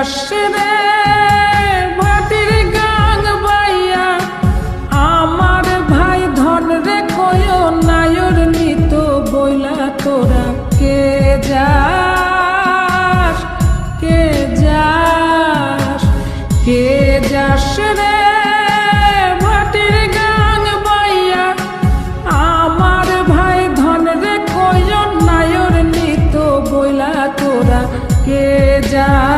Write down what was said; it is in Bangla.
আসছে রে ভাটির গাং বাইয়া। আমার ভাই ধন রে কয় নায়র নিত বইলা, তোরা কে যাস কে যাস কে যাস রে? ভাটির গাং বাইয়া, আমার ভাই ধন রে কয় নায়র নিত বইলা, তোরা কে যাস?